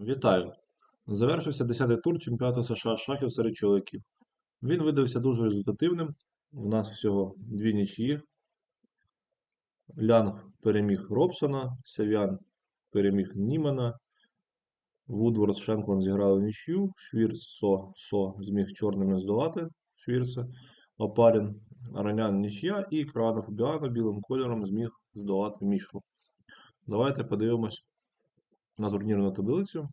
Вітаю! Завершився 10-й тур чемпіонату США шахів серед чоловіків. Він видався дуже результативним. У нас всього дві нічиї. Лянг переміг Робсона, Сев'ян переміг Німана, Вудворд з Шенклом зіграли нічию, Швірц Со, Со зміг чорними здолати Швірца, Опарін, Аранян нічия і Кравана Фабіано білим кольором зміг здолати Мішку. Давайте подивимось на турнірну таблицю.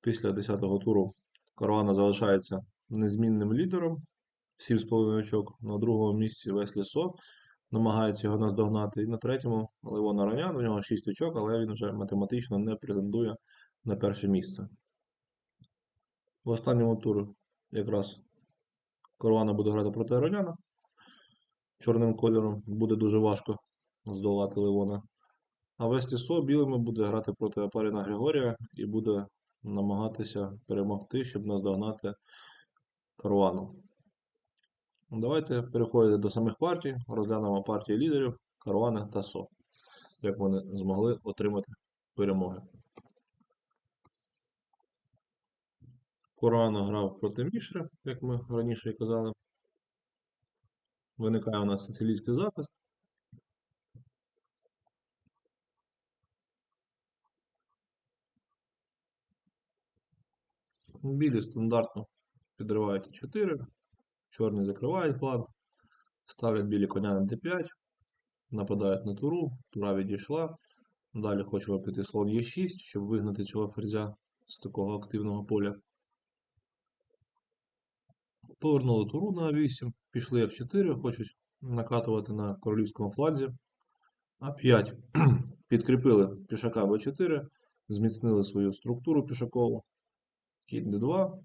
Після 10-го туру Каруана залишається незмінним лідером. 7,5 очок. На другому місці Веслі Со намагається його наздогнати. І на третьому Левон Аранян, у нього 6 очок, але він вже математично не претендує на перше місце. В останньому турі якраз Каруана буде грати проти Араняна. Чорним кольором буде дуже важко здолати Левона. А Весті Со білими буде грати проти Апаріна Григорія і буде намагатися перемогти, щоб наздогнати Каруану. Давайте переходити до самих партій. Розглянемо партії лідерів Каруана та Со. Як вони змогли отримати перемоги. Каруана грав проти Мішри, як ми раніше і казали. Виникає у нас сицилійський захист. Білі стандартно підривають 4, чорні закривають фланг, ставлять білі коня на d5, нападають на туру, тура відійшла. Далі хочемо піти слон Е6, щоб вигнати цього ферзя з такого активного поля. Повернули туру на А8, пішли F4, хочуть накатувати на королівському фланзі. А5 підкріпили пішака Б4, зміцнили свою структуру пішакову. Кінь d2.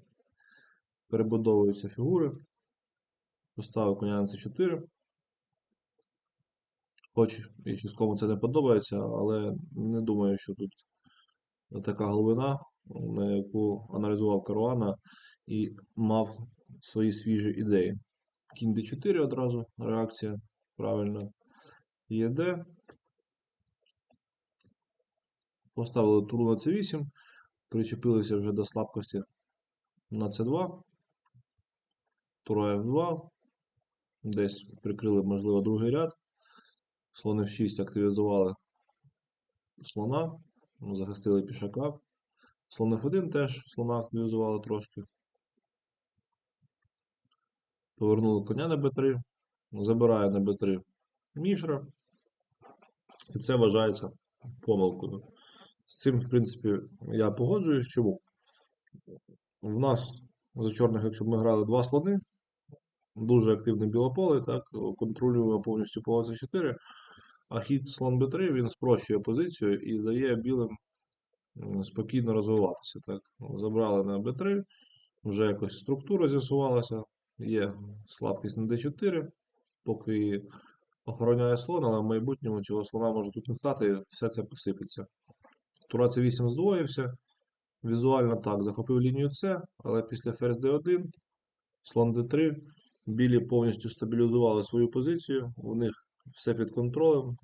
Перебудовуються фігури. Поставив коня на c4. Хоч і частково це не подобається, але не думаю, що тут така глибина, на яку аналізував Каруана і мав свої свіжі ідеї. Кінь d4 одразу, реакція правильна. ЄД. Поставили туру на c8 причепилися вже до слабкості на c2, тура f2, десь прикрили, можливо, другий ряд, слон f6 активізували слона, захистили пішака, слон f1 теж слона активізували трошки. Повернули коня на b3, забирає на b3 мішра, і це вважається помилкою. З цим, в принципі, я погоджуюсь. Чому? В нас за чорних, якщо б ми грали два слони, дуже активне білополе, так, контролюємо повністю поле c4, а хід слон b3 він спрощує позицію і дає білим спокійно розвиватися. Так. Забрали на b3, вже якось структура з'ясувалася, є слабкість на d4, поки охороняє слон, але в майбутньому цього слона може тут не стати, і все це посипеться. Тура c8 здвоївся. Візуально так, захопив лінію С, але після ферзь d1, слон d3, білі повністю стабілізували свою позицію, у них все під контролем.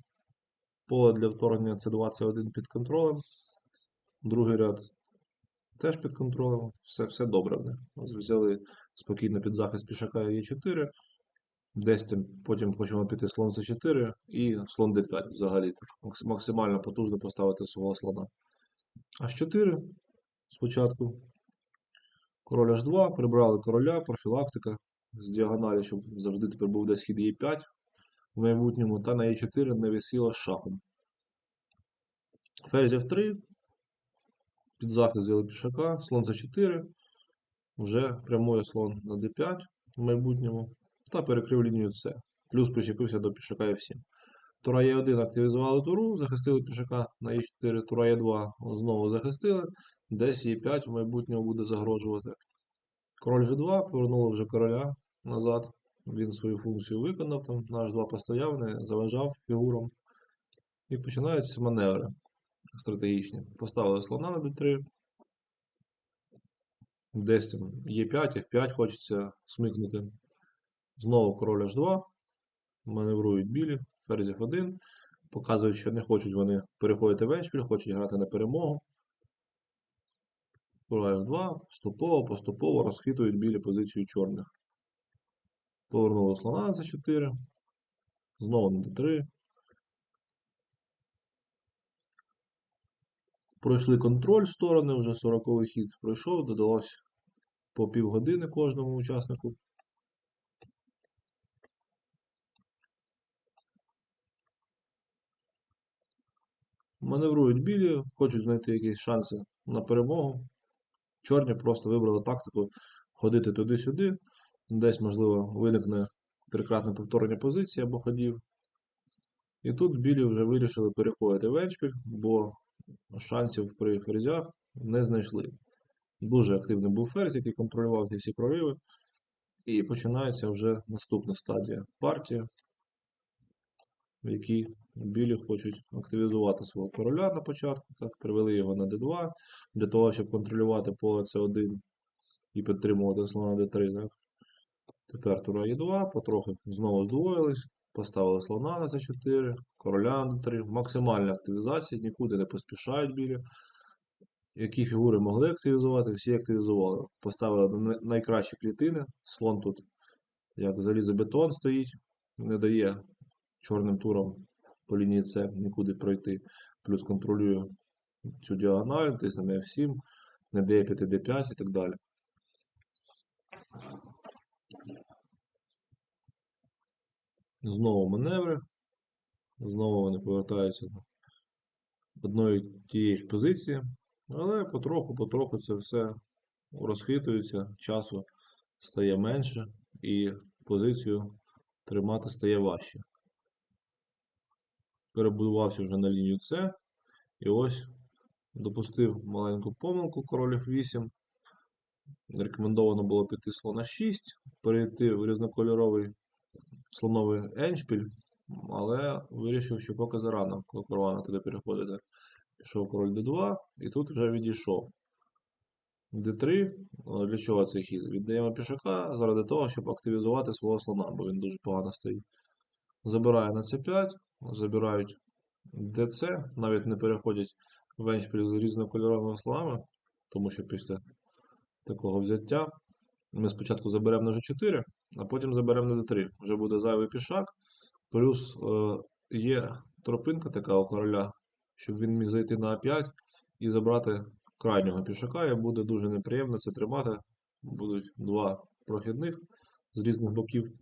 Поле для вторгнення c2, c1 під контролем. Другий ряд теж під контролем. Все все добре в них. Взяли спокійно під захист пішака Е4. Десь там потім хочемо піти слон c4 і слон d5 взагалі. так, Максимально потужно поставити свого слона. H4 спочатку. Король H2, прибрали короля, профілактика з діагоналі, щоб завжди тепер був десь хід Е5 в майбутньому, та на Е4 не висіло з шахом. Ферзь F3, під захист взяли пішака, слон c4, вже прямує слон на d5 в майбутньому, та перекрив лінію С. Плюс причепився до пішака F7. Тура Е1 активізували туру, захистили пішака на Е4, тура Е2 знову захистили. Десь Е5 в майбутньому буде загрожувати. Король G2, повернули вже короля назад. Він свою функцію виконав, там наш 2 постояв, не заважав фігурам. І починаються маневри стратегічні. Поставили слона на d3. Десь там Е5, F5 хочеться смикнути. Знову король H2. Маневрують білі ферзь F1, показують, що не хочуть вони переходити в еншпіль, хочуть грати на перемогу. Тура F2, поступово, поступово розхитують білі позиції чорних. Повернули слона на c4. Знову на d3. Пройшли контроль сторони, вже 40-й хід пройшов, додалось по півгодини кожному учаснику. Маневрують білі, хочуть знайти якісь шанси на перемогу. Чорні просто вибрали тактику ходити туди-сюди. Десь, можливо, виникне трикратне повторення позиції або ходів. І тут білі вже вирішили переходити в еншпіль, бо шансів при ферзях не знайшли. Дуже активний був ферзь, який контролював ці всі прориви. І починається вже наступна стадія партії, в якій білі хочуть активізувати свого короля на початку. Так, привели його на d2 для того, щоб контролювати поле c1 і підтримувати слона d3. Так. Тепер тура e2, потрохи знову здвоїлись, поставили слона на c4, короля на d3, максимальна активізація, нікуди не поспішають білі. Які фігури могли активізувати, всі активізували. Поставили на найкращі клітини. Слон тут, як залізобетон стоїть, не дає чорним туром по лінії С нікуди пройти. Плюс контролює цю діагональ, тисне на F7, не дає 5 D5 і так далі. Знову маневри. Знову вони повертаються до одної тієї ж позиції. Але потроху-потроху це все розхитується, часу стає менше і позицію тримати стає важче. Перебудувався вже на лінію С. І ось допустив маленьку помилку король F8. Рекомендовано було піти слона 6, перейти в різнокольоровий слоновий еншпіль, але вирішив, що поки зарано, коли корона туди переходити. Пішов король d2, і тут вже відійшов. d3. Для чого цей хід? Віддаємо пішака заради того, щоб активізувати свого слона, бо він дуже погано стоїть. Забирає на c5, забирають dc, навіть не переходять в еншпіль з різнокольоровими слонами, тому що після такого взяття ми спочатку заберемо на g4, а потім заберемо на d3. Вже буде зайвий пішак. Плюс е, є тропинка така у короля щоб він міг зайти на А5 і забрати крайнього пішака, і буде дуже неприємно це тримати. Будуть два прохідних з різних боків.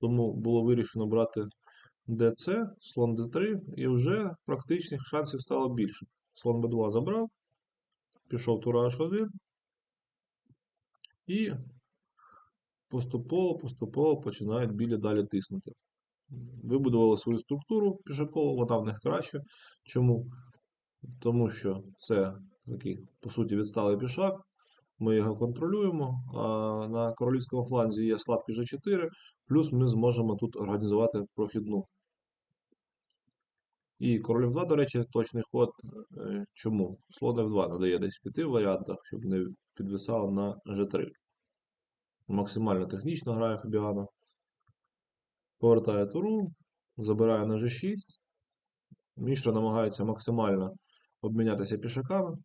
Тому було вирішено брати ДЦ, слон Д3, і вже практичних шансів стало більше. Слон Б2 забрав, пішов тура H1 і поступово-поступово починають білі далі тиснути вибудували свою структуру пішакову, вона в них краще. Чому? Тому що це такий, по суті, відсталий пішак. Ми його контролюємо. На королівському фланзі є слабкі G4, плюс ми зможемо тут організувати прохідну. І король 2, до речі, точний ход. Е, чому? Слон F2 надає десь піти в варіантах, щоб не підвисало на G3. Максимально технічно грає Фабіано повертає туру, забирає на G6. Міштра намагається максимально обмінятися пішаками.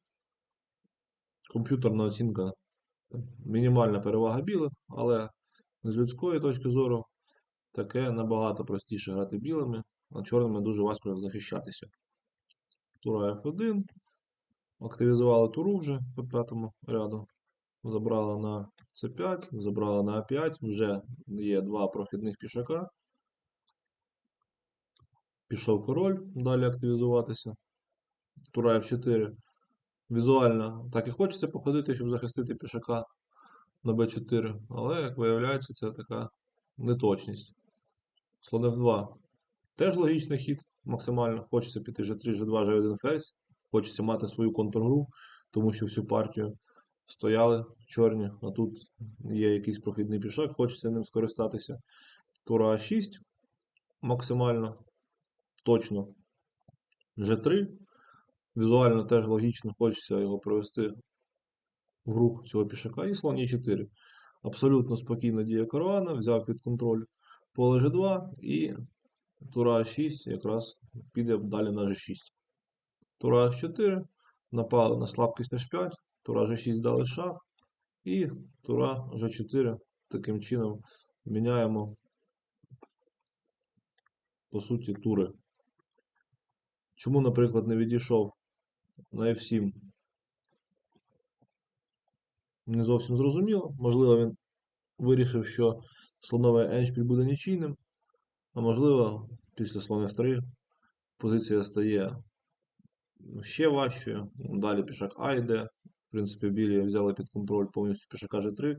Комп'ютерна оцінка мінімальна перевага білих, але з людської точки зору таке набагато простіше грати білими, а чорними дуже важко захищатися. Тура F1. Активізували туру вже по п'ятому ряду. Забрали на C5, забрали на А5, вже є два прохідних пішака. Пішов король, далі активізуватися. Тура F4. Візуально так і хочеться походити, щоб захистити пішака на b4. Але, як виявляється, це така неточність. Слон F2. Теж логічний хід, максимально. Хочеться піти G3, G2, G1 ферзь. Хочеться мати свою контргру, тому що всю партію стояли чорні, а тут є якийсь прохідний пішак, хочеться ним скористатися. Тура А6 максимально точно G3. Візуально теж логічно, хочеться його провести в рух цього пішака. І слон Е4. Абсолютно спокійна дія каравана, взяв під контроль поле G2 і тура 6 якраз піде далі на G6. Тура H4. напали на слабкість H5, тура G6 дали шах, і тура G4 таким чином міняємо, по суті, тури. Чому, наприклад, не відійшов на F7? Не зовсім зрозуміло. Можливо, він вирішив, що слонове еншпіль буде нічийним, а можливо, після слон F3 позиція стає ще важчою. Далі пішак А йде. В принципі, білі взяли під контроль повністю пішака G3,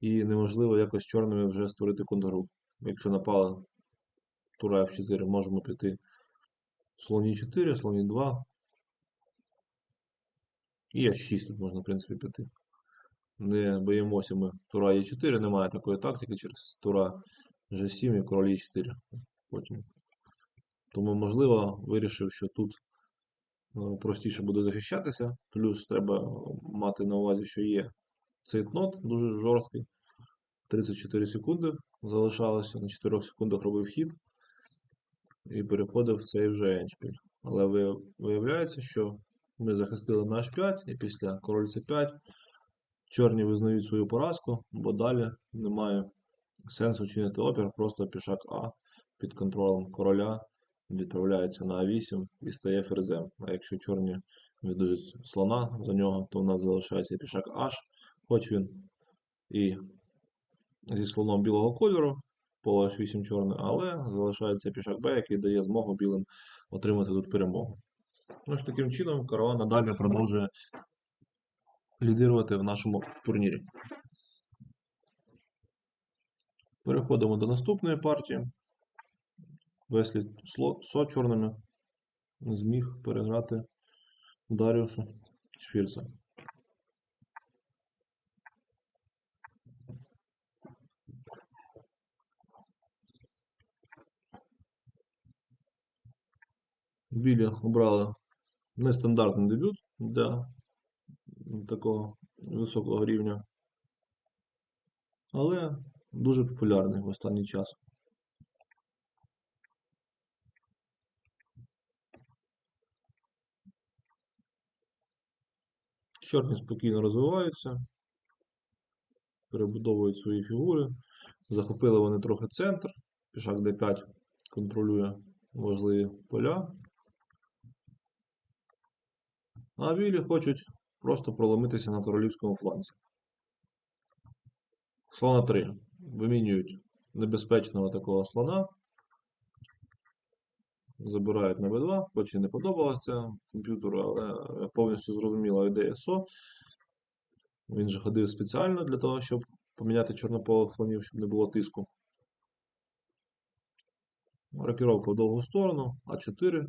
і неможливо якось чорними вже створити контргруп. Якщо напала тура F4, можемо піти слоні 4, слоні 2. І H6 тут можна, в принципі, піти. Не боїмося ми тура Е4, немає такої тактики через тура G7 і король Е4. Потім. Тому, можливо, вирішив, що тут е, простіше буде захищатися. Плюс треба мати на увазі, що є цей нот дуже жорсткий. 34 секунди залишалося, на 4 секундах робив хід і переходив в цей вже еншпіль. Але виявляється, що ми захистили на H5 і після король C5 чорні визнають свою поразку, бо далі немає сенсу чинити опір, просто пішак А під контролем короля відправляється на А8 і стає ферзем. А якщо чорні віддають слона за нього, то в нас залишається пішак H, хоч він і зі слоном білого кольору, поле H8 чорне, але залишається пішак Б, який дає змогу білим отримати тут перемогу. Ну, таким чином Карава надалі продовжує лідирувати в нашому турнірі. Переходимо до наступної партії. Веслі со чорними зміг переграти Даріуша Швірца. Білі обрали нестандартний дебют для такого високого рівня, але дуже популярний в останній час. Чорні спокійно розвиваються, перебудовують свої фігури. Захопили вони трохи центр. Пішак d5 контролює важливі поля. А білі хочуть просто проломитися на королівському фланзі. Слона 3. Вимінюють небезпечного такого слона. Забирають на b2, хоч і не подобалося комп'ютеру, але повністю зрозуміла ідея СО. Він же ходив спеціально для того, щоб поміняти чорнополих слонів, щоб не було тиску. Рокіровка в довгу сторону, А4.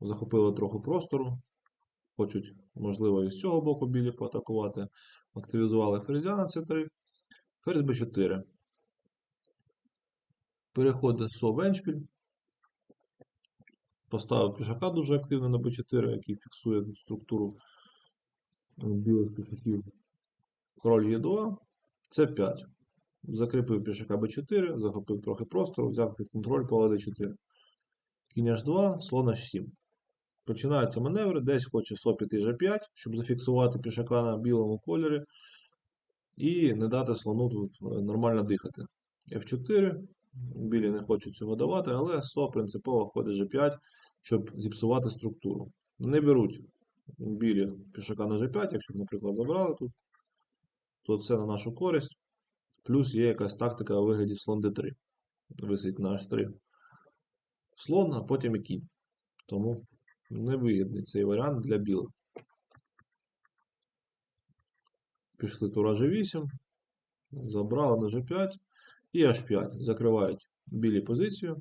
Захопили трохи простору. Хочуть, можливо, і з цього боку білі поатакувати. Активізували ферзя на С3. Ферзь Б4. Переходить со в еншпіль. Поставив пішака дуже активно на b4, який фіксує структуру білих пішаків. Король Е2, С5. Закріпив пішака b4, захопив трохи простору, взяв під контроль поле d4. Кінь h2, слон h7. Починаються маневри, десь хоче со піти g5, щоб зафіксувати пішака на білому кольорі і не дати слону тут е, нормально дихати. F4. Білі не хочуть цього давати, але СО принципово ходить G5, щоб зіпсувати структуру. Не беруть білі пішака на G5, якщо б, наприклад, забрали тут, то це на нашу користь. Плюс є якась тактика у вигляді слон D3. Висить на H3 слон, а потім і кінь. Тому невигідний цей варіант для білих. Пішли тура G8, забрали на G5 і H5. Закривають білі позицію,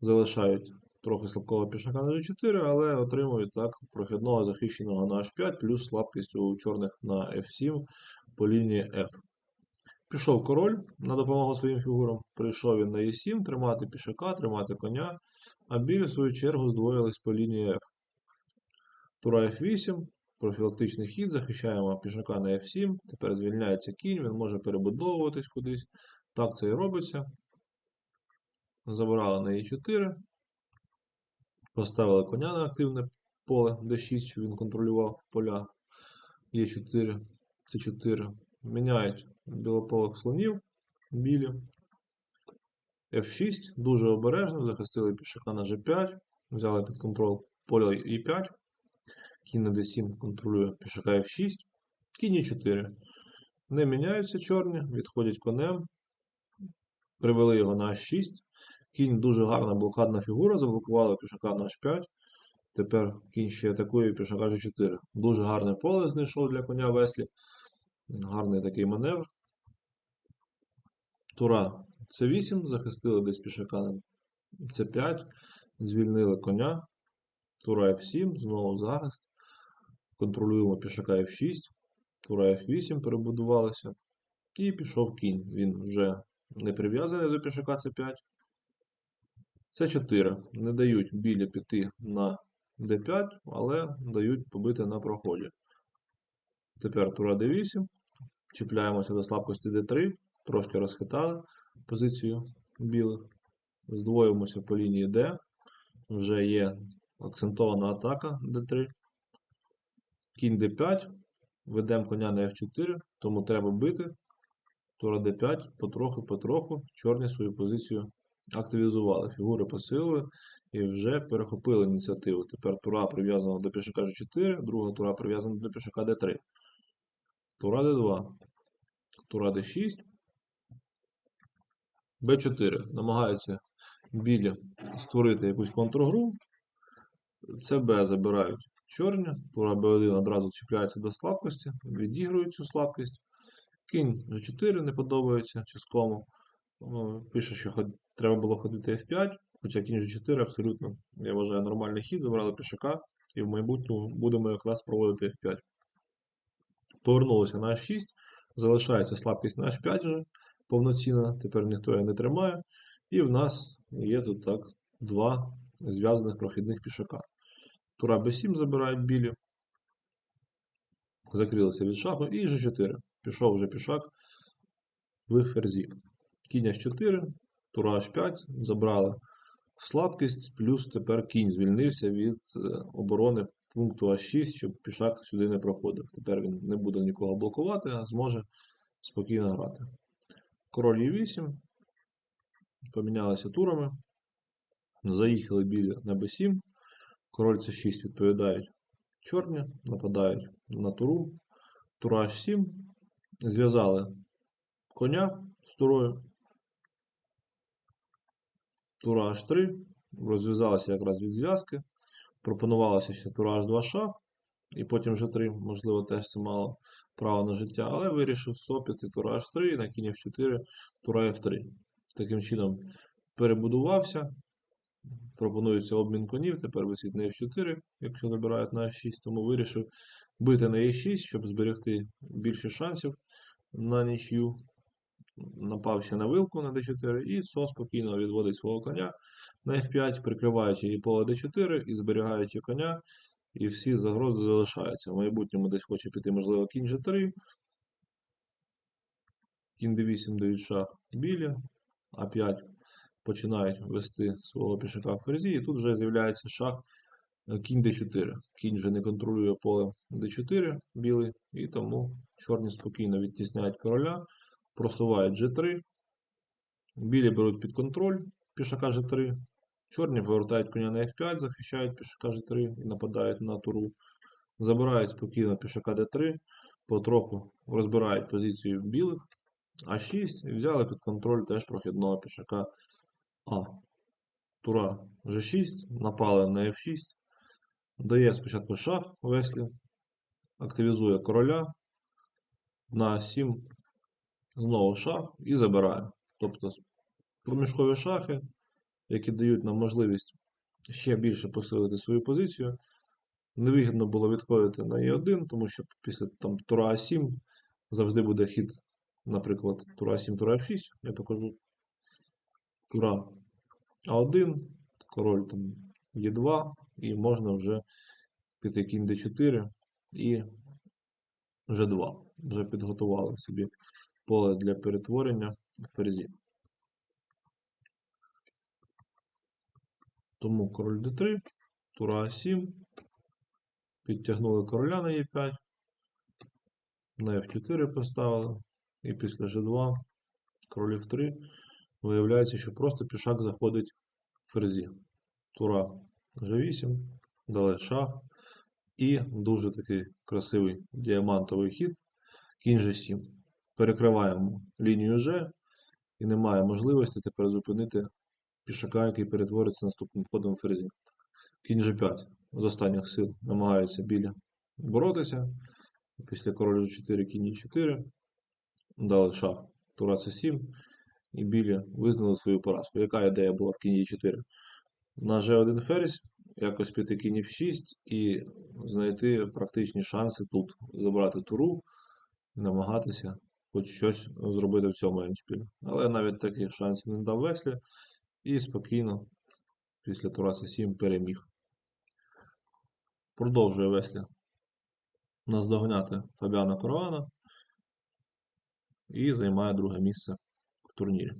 залишають трохи слабкого пішака на G4, але отримують так прохідного захищеного на H5, плюс слабкість у чорних на F7 по лінії F. Пішов король на допомогу своїм фігурам. Прийшов він на E7, тримати пішака, тримати коня, а білі, в свою чергу, здвоїлись по лінії F. Тура F8, профілактичний хід, захищаємо пішака на F7, тепер звільняється кінь, він може перебудовуватись кудись. Так це і робиться. Забрали на E4. Поставили коня на активне поле d6, щоб він контролював поля. Е4, С4. Міняють білополих слонів, білі. F6, дуже обережно, захистили пішака на G5, взяли під контроль поле E5. Кінь на D7 контролює пішака F6, кінь E4. Не міняються чорні, відходять конем, привели його на H6. Кінь дуже гарна блокадна фігура, заблокували пішака на H5. Тепер кінь ще атакує пішака G4. Дуже гарне поле знайшов для коня Веслі. Гарний такий маневр. Тура С8, захистили десь пішака на С5, звільнили коня. Тура F7, знову захист. Контролюємо пішака F6. Тура F8 перебудувалися. І пішов кінь. Він вже не прив'язаний до пішака С5. С4. Не дають білі піти на d5, але дають побити на проході. Тепер тура d8. Чіпляємося до слабкості d3, трошки розхитали позицію білих. Здвоїмося по лінії D. Вже є акцентована атака d3. Кінь d5. Ведемо коня на f4, тому треба бити. Тура d5, потроху-потроху чорні свою позицію активізували. Фігури посилили і вже перехопили ініціативу. Тепер тура прив'язана до пішака G4, друга тура прив'язана до пішака D3. Тура D2. Тура D6. B4. Намагаються білі створити якусь контргру. Це Б забирають чорні. Тура B1 одразу чіпляється до слабкості, відігрують цю слабкість. Кінь G4 не подобається чискому. Пише, що треба було ходити F5, хоча кінь G4 абсолютно, я вважаю, нормальний хід, забрали пішака, і в майбутньому будемо якраз проводити F5. Повернулося на H6, залишається слабкість на H5 вже повноцінна, тепер ніхто її не тримає. І в нас є тут так два зв'язаних прохідних пішака. Тура B7 забирають білі, закрилися від шаху, і G4. Пішов вже пішак в ферзі. Кінь H4, тура H5, забрали слабкість, плюс тепер кінь звільнився від оборони пункту А6, щоб пішак сюди не проходив. Тепер він не буде нікого блокувати, а зможе спокійно грати. Король Е8. Помінялися турами. Заїхали білі на Б7. Король С6 відповідають чорні, нападають на туру. Тура H7. Зв'язали коня з турою. Тура H3. Розв'язалася якраз від зв'язки. Пропонувалося ще тура H2 шах. І потім G3, можливо, теж це мало право на життя, але вирішив сопіти тура H3 на кінь F4, тура F3. Таким чином перебудувався. Пропонується обмін конів, тепер висить на F4, якщо набирають на H6, тому вирішив бити на E6, щоб зберегти більше шансів на нічю. Напав ще на вилку на D4 і СО спокійно відводить свого коня на F5, прикриваючи і поле D4, і зберігаючи коня, і всі загрози залишаються. В майбутньому десь хоче піти, можливо, кінь G3. Кінь D8 дають шах білі, А5 починають вести свого пішака в ферзі, і тут вже з'являється шах кінь d4. Кінь вже не контролює поле d4 білий, і тому чорні спокійно відтісняють короля, просувають g3. Білі беруть під контроль пішака g3. Чорні повертають коня на f5, захищають пішака g3 і нападають на туру. Забирають спокійно пішака d3, потроху розбирають позицію білих. А6 і взяли під контроль теж прохідного пішака А. Тура G6, напали на F6, дає спочатку шах Веслі, активізує короля на 7, знову шах і забирає. Тобто проміжкові шахи, які дають нам можливість ще більше посилити свою позицію. Невигідно було відходити на Е1, тому що після там, тура А7 завжди буде хід, наприклад, тура А7, тура F6, я покажу. Тура А1, король там Е2, і можна вже піти кінь d4 і G2. Вже підготували собі поле для перетворення ферзі. Тому король d3, тура А7, Підтягнули короля на Е5. На F4 поставили. І після G2, король F3. Виявляється, що просто пішак заходить в ферзі. Тура G8, далі шах. І дуже такий красивий діамантовий хід. Кінь G7. Перекриваємо лінію G. І немає можливості тепер зупинити пішака, який перетвориться наступним ходом в ферзі. Кінь G5 з останніх сил намагається біля боротися. Після король G4, кінь E4. Далі шах, тура C7. І білі визнали свою поразку. Яка ідея була в кінь E4? На G1 ферзь, якось піти кінь F6 і знайти практичні шанси тут. Забрати туру, намагатися хоч щось зробити в цьому еншпілі. Але навіть таких шансів не дав Веслі. І спокійно після тура C7 переміг. Продовжує Веслі наздоганяти Фабіана Корована і займає друге місце в турнірі.